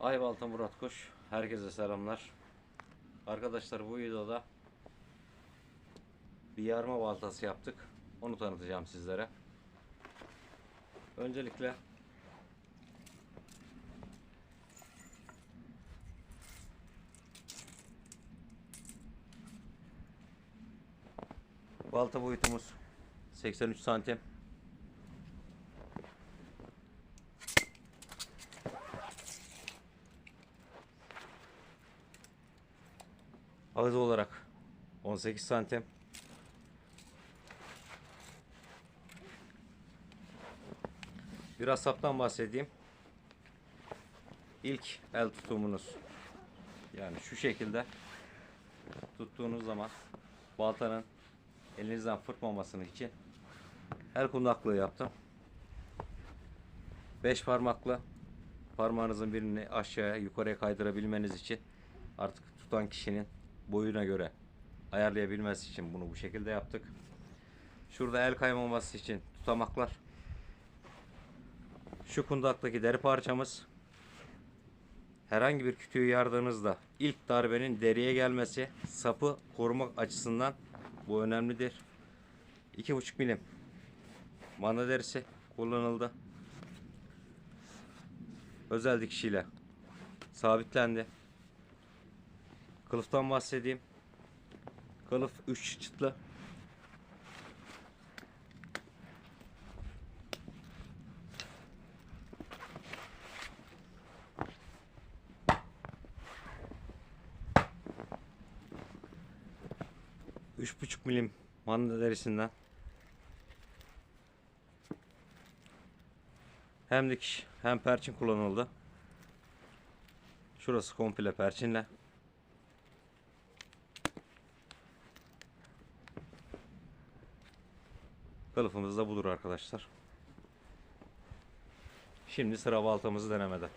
Aybalta Murat Kuş. Herkese selamlar. Arkadaşlar bu videoda bir yarma baltası yaptık. Onu tanıtacağım sizlere. Öncelikle balta boyutumuz 83 santim. Ağız olarak 18 santim. Biraz saptan bahsedeyim. İlk el tutumunuz yani şu şekilde tuttuğunuz zaman baltanın elinizden fırtmamasını için el kundaklığı yaptım. 5 parmaklı parmağınızın birini aşağıya yukarıya kaydırabilmeniz için artık tutan kişinin boyuna göre ayarlayabilmesi için bunu bu şekilde yaptık. Şurada el kaymaması için tutamaklar. Şu kundaktaki deri parçamız herhangi bir kütüğü yardığınızda ilk darbenin deriye gelmesi sapı korumak açısından bu önemlidir. 2,5 milim manda derisi kullanıldı. Özel dikişiyle sabitlendi. Kılıftan bahsedeyim. Kılıf 3 çıtlı. Üç buçuk milim manda derisinden hem dikiş hem perçin kullanıldı. Şurası komple perçinle. Kılıfımız da budur arkadaşlar. Şimdi sıra baltamızı denemede.